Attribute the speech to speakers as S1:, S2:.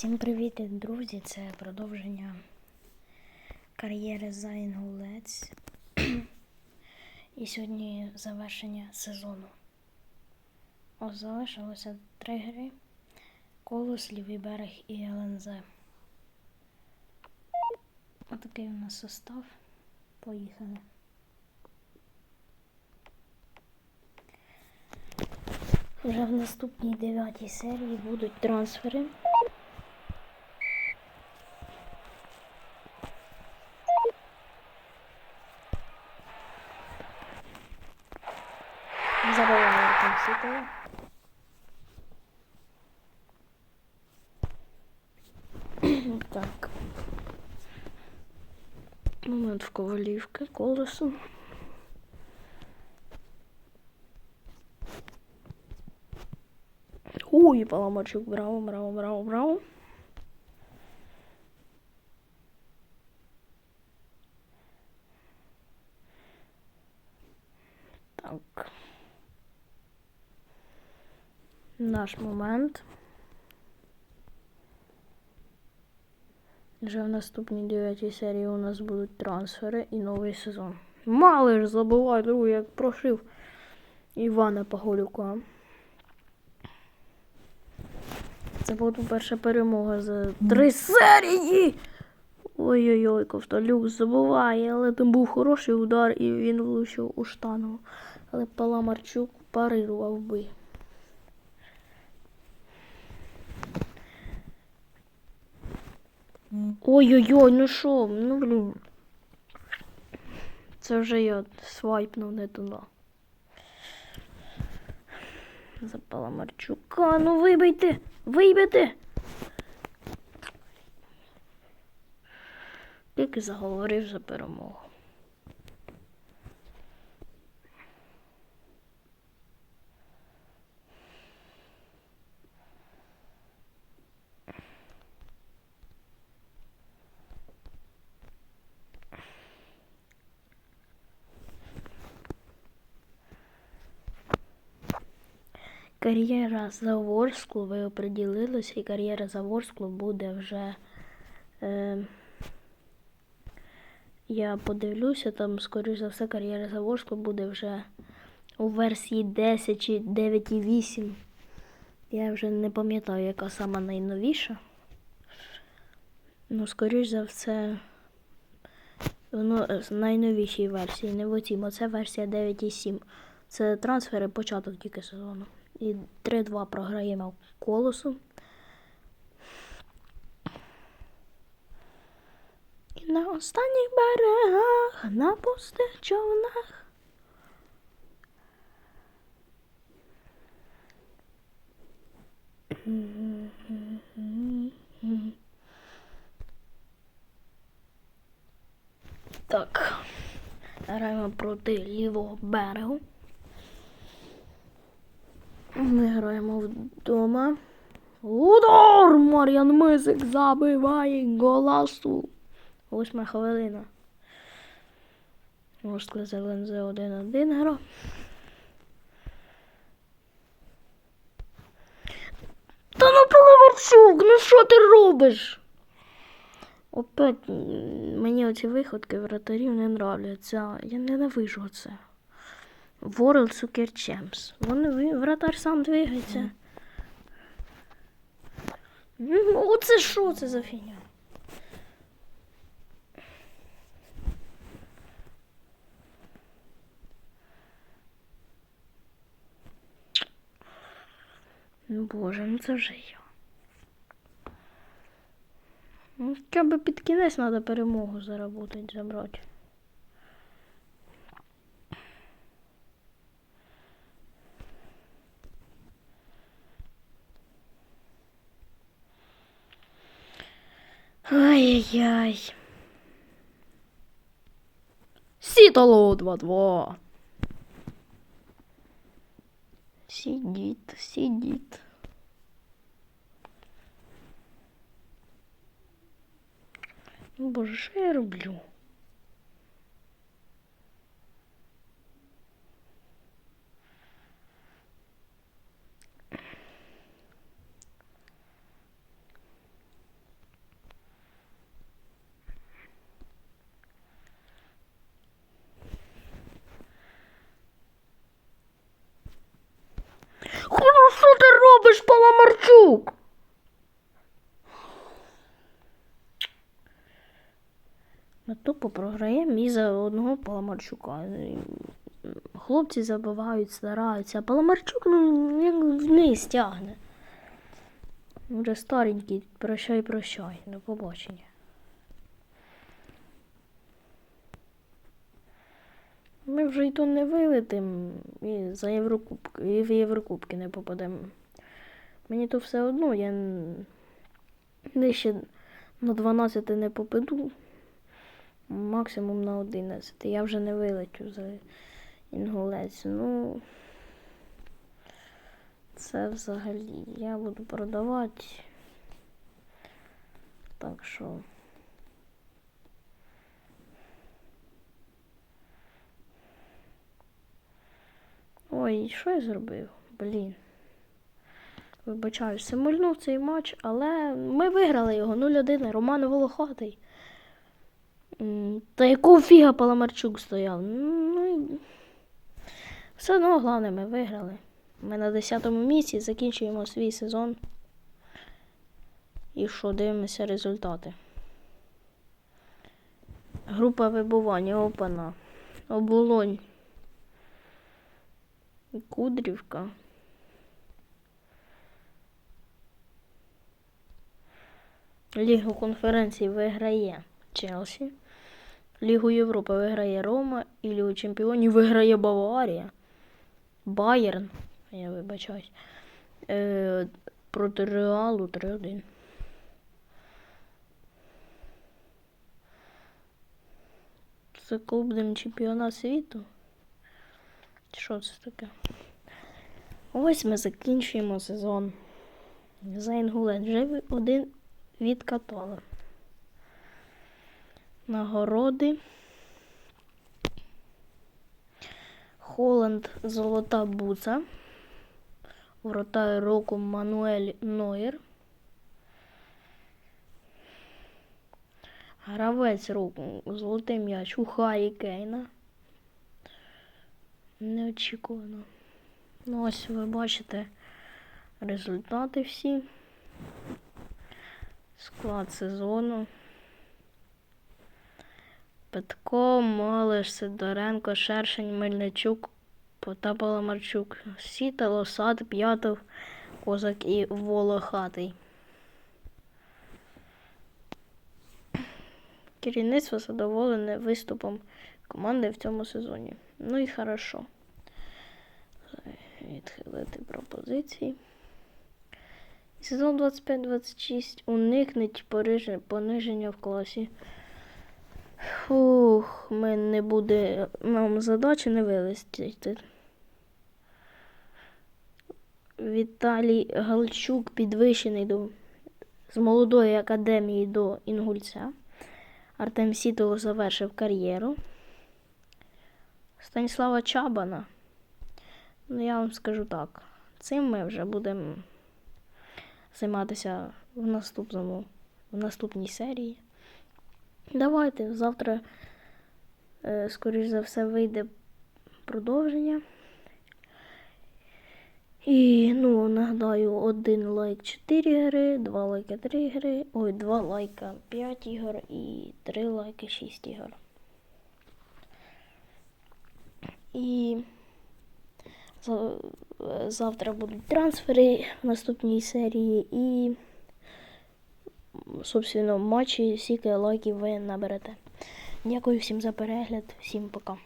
S1: Всім привіт, друзі! Це продовження кар'єри Зайнгулець. І сьогодні завершення сезону. Ось залишилося три гри. Колос, Лівий берег і ЛНЗ. Отакий у нас состав. Поїхали. Вже в наступній дев'ятій серії будуть трансфери. Світло. Так. Момент ковалівки колесо. Ой, поломочек, браво, браво, браво, браво. Так. Наш момент. Вже в наступній дев'ятій серії у нас будуть трансфери і новий сезон. Мали ж забувай, другу, як прошив Івана Паголюка. Це була перша перемога за три серії. Ой-ой-ой, Ковталюк забуває, але там був хороший удар і він влучив у штангу. Але Паламарчук парирував би. Ой-ой-ой, ну що, ну блін. Це вже я свайпнув не туди. Запала Марчука, ну вибийте! Вибийте! Тільки заговорив за перемогу. Кар'єра за Ворсклу, ви оприділилися, і кар'єра за Ворсклу буде вже. Е, я подивлюся, там, скоріш за все, кар'єра за Ворсклу буде вже у версії 10 чи 9.8. Я вже не пам'ятаю, яка сама найновіша. Ну, скоріш за все, воно з найновішій версії, не в оцім. Оце версія 9.7. Це трансфери початок тільки сезону. І 3-2 програємо колосу. І на останніх берегах, на пустих човнах. Так. Граємо проти лівого берегу. Ми граємо вдома. Удар! Мар'ян Мисик забиває голасу. Восьма хвилина. Москва ЛНЗ 1-1 гра. Та ну Паламарчук, ну що ти робиш? Опять мені оці виходки вратарів не нравляться. Я ненавижу це. World Soccer Champs. Вони вратар сам двигається. Ну, Оце що це за фігня? Ну боже, ну це вже я. Ну, хоча б під кінець треба перемогу заработати, забрати. Ай-яй-яй. Сітало 2-2. Сидит, сидит. Ну, Боже, що я роблю? Ми тупо програємо і за одного Паламарчука. Хлопці забивають, стараються, а Паламарчук ну, як вниз тягне. Вже старенький, прощай, прощай, до побачення. Ми вже й то не вилетим і за Єврокубки, і в Єврокубки не попадемо. Мені то все одно, я нижче на 12 не попаду, максимум на 11. Я вже не вилечу за інгулець. Ну, це взагалі. Я буду продавати. Так що. Ой, що я зробив? Блін. Вибачаюсь, симульнув цей матч, але ми виграли його 0-1. Роман Волохатий. Та якого фіга Паламарчук стояв? Ну, все одно, головне, ми виграли. Ми на 10-му місці закінчуємо свій сезон. І що, дивимося результати. Група вибування Опана. Оболонь. Кудрівка. Лігу конференцій виграє Челсі. Лігу Європи виграє Рома і Лігу Чемпіонів виграє Баварія. Байерн, я вибачаюсь. Е, проти Реалу 3-1. Це клубний чемпіонат світу. Що це таке? Ось ми закінчуємо сезон. За Інгулет вже один відкатали. Нагороди. Холланд Золота Буца. Вратар року Мануель Нойер. Гравець року Золотий м'яч у Харі Кейна. Неочікувано. Ну, ось ви бачите результати всі. Склад сезону. Петко, Малиш, Сидоренко, Шершень, Мельничук, Потап Ламарчук, Сіта, Лосад, П'ятов, Козак і Волохатий. Керівництво задоволене виступом команди в цьому сезоні. Ну і хорошо. Відхилити пропозиції. Сезон 25-26. Уникнуть пониження в класі. Фух, ми не буде нам задачі не вилезти. Віталій Галчук підвищений до, з молодої академії до Інгульця. Артем Сітоло завершив кар'єру. Станіслава Чабана. Ну, я вам скажу так. Цим ми вже будемо займатися в наступному, в наступній серії. Давайте завтра, е, скоріш за все, вийде продовження. І, ну, нагадаю, один лайк 4 гри, 2 лайка 3 гри, ой, 2 лайка 5 ігор і 3 лайки 6 ігор. І завтра будуть трансфери в наступній серії і, собственно, матчі, скільки лайків ви наберете. Дякую всім за перегляд, всім пока.